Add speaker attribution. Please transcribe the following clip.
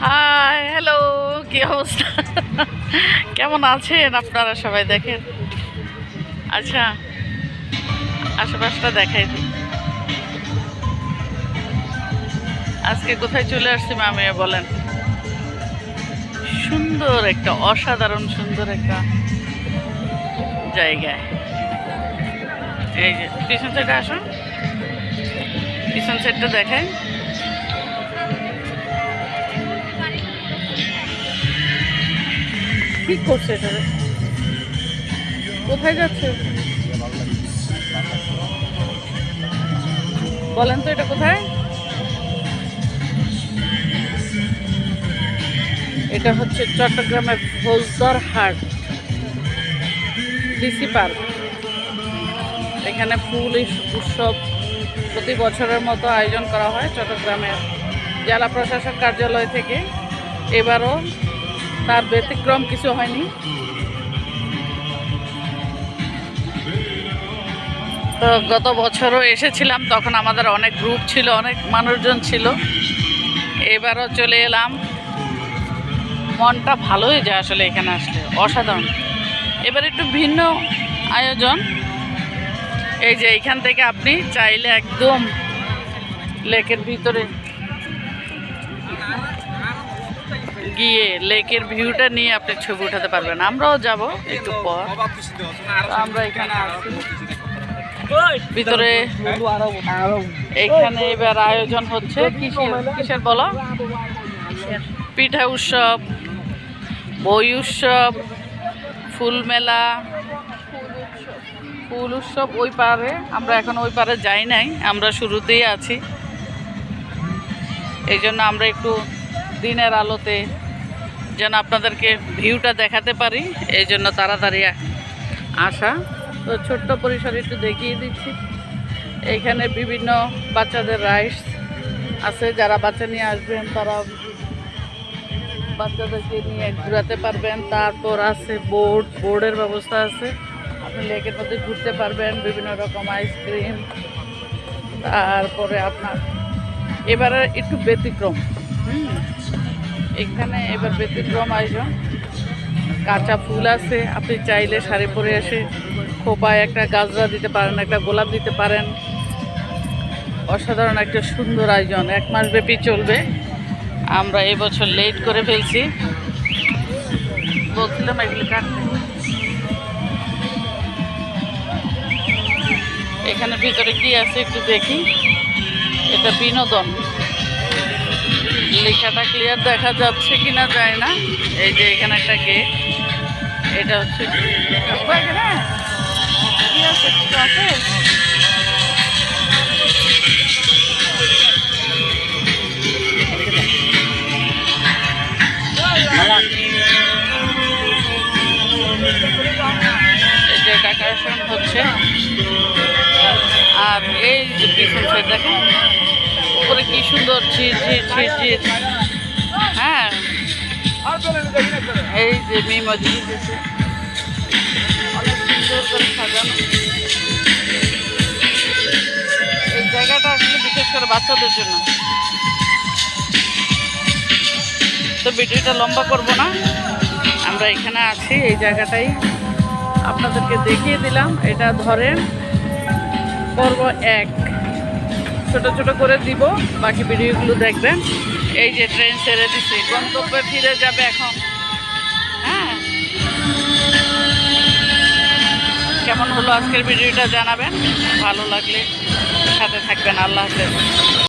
Speaker 1: Hi hello কি অবস্থা? কেমন আছেন আপনারা সবাই দেখেন? আচ্ছা আশেপাশটা দেখাই দিই। আজকে কোথায় চলে আসছি মামি বলেন। সুন্দর একটা, অসাধারণ সুন্দর একটা জায়গায়। এই যে, পিছন সাইডে আসুন। পিছন সাইডটা দেখায় কি করছে এটা। কোথায় যাচ্ছে? বলেন তো এটা কোথায়? এটা হচ্ছে চট্টগ্রামের ফৌজদার হাট। DC park. এখানে ইস- উৎসব প্রতি বছরের মতো আয়োজন করা হয় চট্টগ্রামের। জেলা প্রশাসক কার্যালয় থেকে। এবারও তার ব্যতিক্রম কিছু হয়নি। তো গত বছরও এসেছিলাম, তখন আমাদের অনেক গ্রুপ ছিল, অনেক মানুষজন ছিল। এবারও চলে এলাম। মনটা ভালোই যায় আসলে এখানে আসলে, অসাধারণ। এবার একটু ভিন্ন আয়োজন। এই যে এইখান থেকে আপনি চাইলে একদম লেকের ভিতরে গিয়ে লেকের ভিউটা নিয়ে আপনি ছবি উঠাতে পারবেন। আমরাও যাব একটু পর। আমরা এখানে ভিতরে এখানে এবার আয়োজন হচ্ছে। কিসের? কিসের বলো? পিঠা উৎসব, বই উৎসব, ফুল মেলা। ফুল উৎসব ওই পারে। আমরা এখন ওই পারে যাই নাই। আমরা শুরুতেই আছি। এই জন্য আমরা একটু দিনের আলোতে যেন আপনাদেরকে ভিউটা দেখাতে পারি, এই জন্য তাড়াতাড়ি আসা। তো ছোট্ট পরিসরে একটু দেখিয়ে দিচ্ছি। এইখানে বিভিন্ন বাচ্চাদের রাইস আছে। যারা বাচ্চা নিয়ে আসবেন, তারা বাচ্চাদেরকে নিয়ে ঘোরাতে পারবেন। তারপর আছে বোর্ড বোর্ডের ব্যবস্থা আছে। আপনি লেকের মধ্যে ঘুরতে পারবেন, বিভিন্ন রকম আইসক্রিম তারপরে আপনার, এবারে একটু ব্যতিক্রম, হুম? এখানে এবার ব্যতিক্রম আয়োজন কাঁচা ফুল আছে, আপনি চাইলে শাড়ি পরে এসে খোপায় একটা গাজরা দিতে পারেন, একটা গোলাপ দিতে পারেন। অসাধারণ একটা সুন্দর আয়োজন, এক মাস ব্যাপী চলবে। আমরা এবছর লেট করে ফেলছি। বলছিলাম এগুলি কাটতে। এখানে ভিতরে কি আছে একটু দেখি। এটা বিনোদন। লেখাটা ক্লিয়ার দেখা যাচ্ছে কিনা যায় না। এই যে এখানে একটা গেট এটা হচ্ছে যে হচ্ছে। আর এই যে পিছন সাইড দেখেন। উপরে কি সুন্দর ঝির ঝির ঝির ঝির। হ্যাঁ। এই যে মিমজি দিতেছে অনেক সুন্দর সাজানো। এই জায়গাটা আসলে বিশেষ করে বাচ্চাদের জন্য। তো ভিডিওটা লম্বা করব না। আমরা এখানে আছি, এই জায়গাটাই। আপনাদেরকে দেখিয়ে দিলাম, এটা ধরেন পর্ব এক। ছোট ছোট করে দিব। বাকি ভিডিওগুলো দেখবেন। এই যে ট্রেন ছেড়ে দিচ্ছি গন্তব্যে ফিরে যাবে এখন। হ্যাঁ। কেমন হলো আজকের ভিডিওটা জানাবেন। ভালো লাগলে সাথে থাকবেন। আল্লাহ হাফেজ।